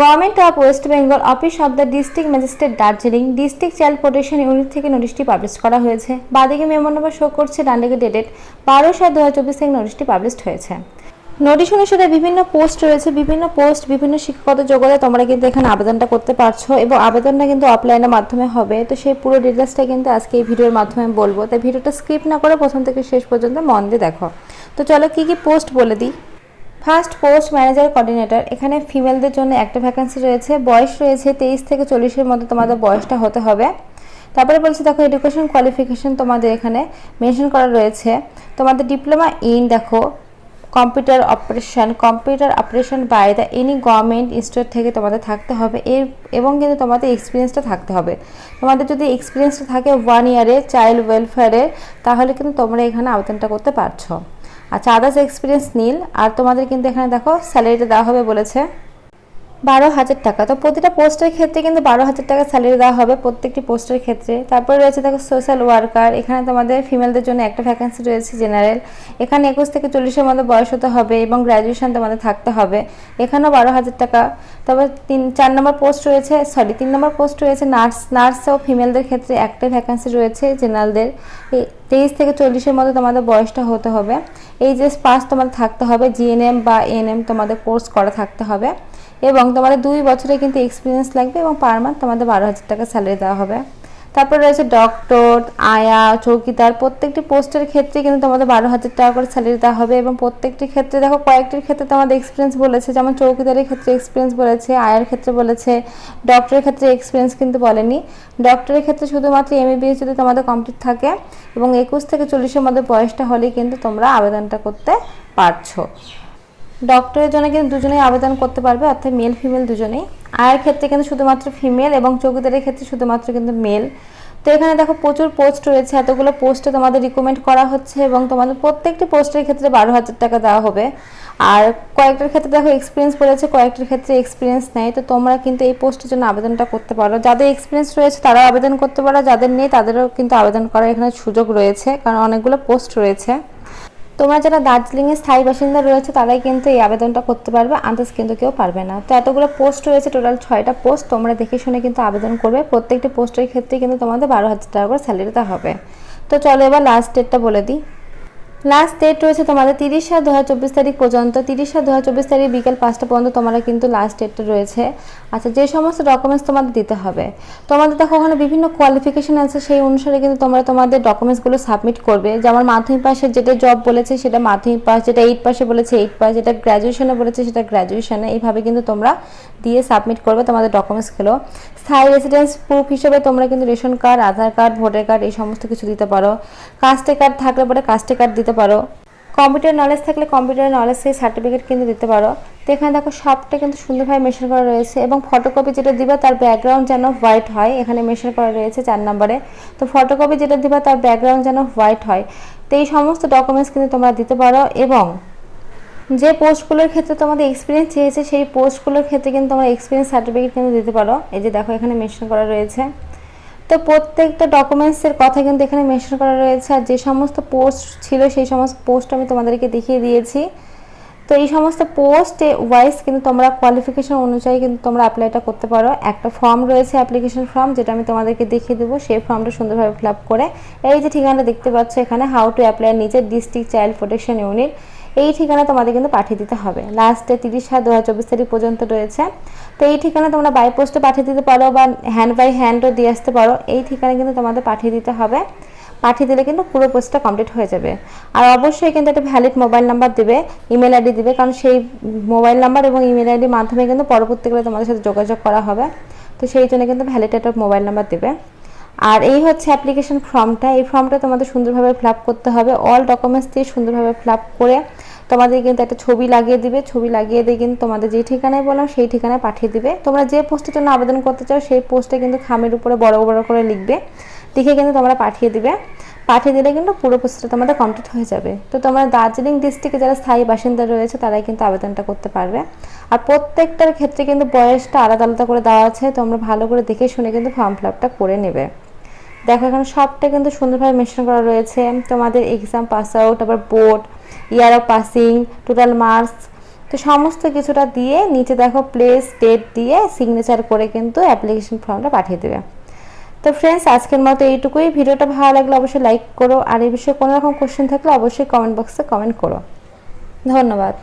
Government of West Bengal office of the district magistrate Darjeeling district child protection unit থেকে নোটিশটি publish করা হয়েছে। বাদিকে মেমো শো করছে ডানদিকে ডেটেড বারো সাত দু হাজার চব্বিশ থেকে নোটিশটি পাবলিশ হয়েছে। নোটিশ অনুসারে বিভিন্ন পোস্ট রয়েছে, বিভিন্ন পোস্ট বিভিন্ন শিক্ষাগত যোগ্যতায় তোমরা কিন্তু এখানে আবেদনটা করতে পারছ এবং আবেদনটা কিন্তু অফলাইনের মাধ্যমে হবে। তো সেই পুরো ডিটেলসটা কিন্তু আজকে এই ভিডিওর মাধ্যমে বলব। তাই ভিডিওটা স্কিপ না করে প্রথম থেকে শেষ পর্যন্ত মন দিয়ে দেখো। তো চলো কী কী পোস্ট বলে দিই? First post manager coordinator. এখানে ফিমেলদের জন্য একটা ভ্যাকেন্সি রয়েছে। বয়স রয়েছে তেইশ থেকে চল্লিশের মধ্যে তোমাদের বয়সটা হতে হবে। তারপরে বলছে, দেখো এডুকেশন কোয়ালিফিকেশন তোমাদের এখানে মেনশন করা রয়েছে। তোমাদের ডিপ্লোমা ইন দেখো computer operation computer operation by the any government institute থেকে তোমাদের থাকতে হবে। এর, এবং কিন্তু তোমাদের এক্সপিরিয়েন্সটা থাকতে হবে। তোমাদের যদি এক্সপিরিয়েন্সটা থাকে ওয়ান ইয়ারে চাইল্ড ওয়েলফেয়ারে তাহলে কিন্তু তোমরা এখানে আবেদনটা করতে পারছ। আচ্ছা আদার্স এক্সপিরিয়েন্স নীল। আর তোমাদের কিন্তু এখানে দেখো স্যালারিটা দেওয়া হবে বলেছে। বারো হাজার টাকা। তো প্রতিটা পোস্টের ক্ষেত্রে কিন্তু বারো হাজার টাকা স্যালারি দেওয়া হবে প্রত্যেকটি পোস্টের ক্ষেত্রে। তারপরে রয়েছে দেখো সোশ্যাল ওয়ার্কার এখানে তোমাদের ফিমেলদের জন্য একটা ভ্যাকেন্সি রয়েছে জেনারেল এখানে একুশ থেকে চল্লিশের মধ্যে বয়স হতে হবে এবং গ্র্যাজুয়েশন তোমাদের থাকতে হবে। এখানেও বারো হাজার টাকা। তারপর তিন, চার নম্বর পোস্ট রয়েছে সরি তিন নম্বর পোস্ট রয়েছে নার্স নার্স ও ফিমেলদের ক্ষেত্রে একটাই ভ্যাকেন্সি রয়েছে জেনারেলদের তেইশ থেকে চল্লিশের মধ্যে তোমাদের বয়সটা হতে হবে। এই যে পাস তোমাদের থাকতে হবে জিএনএম বা এএনএম তোমাদের কোর্স করা থাকতে হবে। এবং তোমাদের দুই বছরে কিন্তু এক্সপিরিয়েন্স লাগবে এবং পার মান্থ তোমাদের বারো হাজার টাকা স্যালারি দেওয়া হবে। তারপর রয়েছে ডক্টর আয়া, চৌকিদার, প্রত্যেকটি পোস্টের ক্ষেত্রে কিন্তু তোমাদের বারো হাজার টাকা করে স্যালারি দেওয়া হবে এবং প্রত্যেকটি ক্ষেত্রে দেখো কয়েকটির ক্ষেত্রে তোমাদের এক্সপিরিয়েন্স বলেছে, যেমন চৌকিদারের ক্ষেত্রে এক্সপিরিয়েন্স বলেছে, আয়ার ক্ষেত্রে বলেছে ডক্টরের ক্ষেত্রে এক্সপিরিয়েন্স কিন্তু বলেনি। ডক্টরের ক্ষেত্রে শুধুমাত্র এমবিবিএস যদি তোমাদের কমপ্লিট থাকে এবং একুশ থেকে চল্লিশের মধ্যে বয়সটা হলেই কিন্তু তোমরা আবেদনটা করতে পারছ। ডক্টরের জন্য কিন্তু দুজনেই আবেদন করতে পারবে, অর্থাৎ মেল ফিমেল দুজনেই। আয়ের ক্ষেত্রে কিন্তু শুধুমাত্র ফিমেল এবং চৌকিদারের ক্ষেত্রে শুধুমাত্র কিন্তু মেল তো এখানে দেখো প্রচুর পোস্ট রয়েছে, এতগুলো পোস্টে তোমাদের রিকমেন্ড করা হচ্ছে এবং তোমাদের প্রত্যেকটি পোস্টের ক্ষেত্রে বারো হাজার টাকা দেওয়া হবে। আর কয়েকটার ক্ষেত্রে দেখো এক্সপিরিয়েন্স পড়েছে কয়েকটার ক্ষেত্রে এক্সপিরিয়েন্স নেই। তো তোমরা কিন্তু এই পোস্টের জন্য আবেদনটা করতে পারো। যাদের এক্সপিরিয়েন্স রয়েছে তারাও আবেদন করতে পারো, যাদের নেই তাদেরও কিন্তু আবেদন করার এখানে সুযোগ রয়েছে, কারণ অনেকগুলো পোস্ট রয়েছে। তোমরা যারা দার্জিলিংয়ের স্থায়ী বাসিন্দা রয়েছে, তারাই কিন্তু এই আবেদনটা করতে পারবে। আদার্স কিন্তু কেউ পারবে না। তো এতগুলো পোস্ট রয়েছে টোটাল ছয়টা পোস্ট তোমরা দেখে শুনে কিন্তু আবেদন করবে। প্রত্যেকটি পোস্টের ক্ষেত্রে কিন্তু তোমাদের বারো হাজার টাকা করে স্যালারিতে হবে। তো চলো এবার লাস্ট ডেটটা বলে দিই। লাস্ট ডেট রয়েছে তোমাদের তিরিশ সাত দু তারিখ পর্যন্ত। তিরিশ সাত দু তারিখ বিকেল পাঁচটা পর্যন্ত তোমরা কিন্তু লাস্ট ডেটটা রয়েছে। আচ্ছা যে সমস্ত ডকুমেন্টস তোমাদের দিতে হবে, তোমাদের দেখো ওখানে বিভিন্ন কোয়ালিফিকেশন আছে, সেই অনুসারে কিন্তু তোমরা তোমাদের ডকুমেন্টসগুলো সাবমিট করবে। যেমন মাধ্যমিক পাশে যেটা জব বলেছে, সেটা মাধ্যমিক পাস যেটা এইট পাশে বলেছে এইট পাস যেটা গ্র্যাজুয়েশনে বলেছে, সেটা গ্র্যাজুয়েশনে এইভাবে কিন্তু তোমরা দিয়ে সাবমিট করবে তোমাদের ডকুমেন্টসগুলো স্থায়ী রেসিডেন্স প্রুফ হিসেবে তোমরা কিন্তু ration card Aadhaar card voter card এই সমস্ত কিছু দিতে পারো। কাস্টে কার্ড থাকলে পরে কাস্টে কার্ড দিতে পারো। কম্পিউটার নলেজ থাকলে কম্পিউটার নলেজ সেই সার্টিফিকেট কিন্তু দিতে পারো। তো এখানে দেখো সবটা কিন্তু সুন্দরভাবে মেশিন করা রয়েছে এবং ফটোকপি যেটা দিবা তার ব্যাকগ্রাউন্ড যেন হোয়াইট হয়। এখানে মেশিন করা রয়েছে চার নম্বরে তো ফটোকপি যেটা দিবা তার ব্যাকগ্রাউন্ড যেন হোয়াইট হয়। তো এই সমস্ত ডকুমেন্টস কিন্তু তোমরা দিতে পারো এবং যে পোস্টগুলোর ক্ষেত্রে তোমাদের এক্সপিরিয়েন্স চেয়েছে সেই পোস্টগুলোর ক্ষেত্রে কিন্তু তোমরা এক্সপিরিয়েন্স সার্টিফিকেট কিন্তু দিতে পারো। এই যে দেখো এখানে মেনশন করা রয়েছে। তো প্রত্যেকটা ডকুমেন্টসের কথা কিন্তু এখানে মেনশন করা রয়েছে। আর যে সমস্ত পোস্ট ছিল, সেই সমস্ত পোস্ট আমি তোমাদেরকে দেখিয়ে দিয়েছি। তো এই সমস্ত পোস্টে ওয়াইজ কিন্তু তোমরা কোয়ালিফিকেশন অনুযায়ী কিন্তু তোমরা অ্যাপ্লাইটা করতে পারো। একটা ফর্ম রয়েছে অ্যাপ্লিকেশন ফর্ম যেটা আমি তোমাদেরকে দেখিয়ে দেবো। সেই ফর্মটা সুন্দরভাবে ফিল করে। এই যে ঠিকানাটা দেখতে পাচ্ছ এখানে হাউ টু অ্যাপ্লাই নিজের ডিস্ট্রিক্ট চাইল্ড প্রোটেকশন ইউনিট এই ঠিকানা তোমাদের কিন্তু পাঠিয়ে দিতে হবে। লাস্টে তিরিশ সাত দু তারিখ পর্যন্ত রয়েছে। তো এই ঠিকানা তোমরা বাই পোস্টে পাঠিয়ে দিতে পারো বা হ্যান্ড বাই হ্যান্ডও দিয়ে আসতে পারো। এই ঠিকানা কিন্তু তোমাদের পাঠিয়ে দিতে হবে। পাঠিয়ে দিলে কিন্তু পুরো পোস্টটা কমপ্লিট হয়ে যাবে। আর অবশ্যই কিন্তু একটা ভ্যালিড মোবাইল নাম্বার দেবে ইমেল আইডি দিবে, কারণ সেই মোবাইল নাম্বার এবং ইমেল আইডির মাধ্যমে কিন্তু পরবর্তীকালে তোমাদের সাথে যোগাযোগ করা হবে। তো সেই জন্য কিন্তু ভ্যালিড একটা মোবাইল নাম্বার দেবে। আর এই হচ্ছে অ্যাপ্লিকেশন ফর্মটা এই ফর্মটা তোমাদের সুন্দরভাবে ফিল করতে হবে। অল ডকুমেন্টস দিয়ে সুন্দরভাবে ফিল করে তোমাদের কিন্তু একটা ছবি লাগিয়ে দিবে। ছবি লাগিয়ে দিয়ে কিন্তু তোমাদের যে ঠিকানায় বললাম, সেই ঠিকানায় পাঠিয়ে দিবে। তোমরা যে পোস্টের জন্য আবেদন করতে চাও, সেই পোস্টে কিন্তু খামের উপরে বড় বড় করে লিখবে। লিখে কিন্তু তোমরা পাঠিয়ে দিবে। পাঠিয়ে দিলে কিন্তু পুরো প্রসেসটা তোমাদের কমপ্লিট হয়ে যাবে। তো তোমরা দার্জিলিং ডিস্ট্রিক্টে যারা স্থায়ী বাসিন্দা রয়েছে, তারাই কিন্তু আবেদনটা করতে পারবে। আর প্রত্যেকটার ক্ষেত্রে কিন্তু বয়সটা আলাদা আলাদা করে দেওয়া আছে। তোমরা ভালো করে দেখে শুনে কিন্তু ফর্ম ফিল করে নেবে। দেখো, এখানে সবটা কিন্তু সুন্দরভাবে মেনশন করা রয়েছে। তোমাদের এক্সাম পাস আউট আবার board year of passing total marks তো সমস্ত কিছুটা দিয়ে নিচে দেখো প্লেস ডেট দিয়ে সিগনেচার করে কিন্তু অ্যাপ্লিকেশন ফর্মটা পাঠিয়ে দেবে। তো ফ্রেন্ডস আজকের মতো এইটুকুই। ভিডিওটা ভালো লাগলে অবশ্যই লাইক করো। আর এই বিষয়ে কোনো রকম কোশ্চেন থাকলে অবশ্যই কমেন্ট বক্সে কমেন্ট করো। ধন্যবাদ।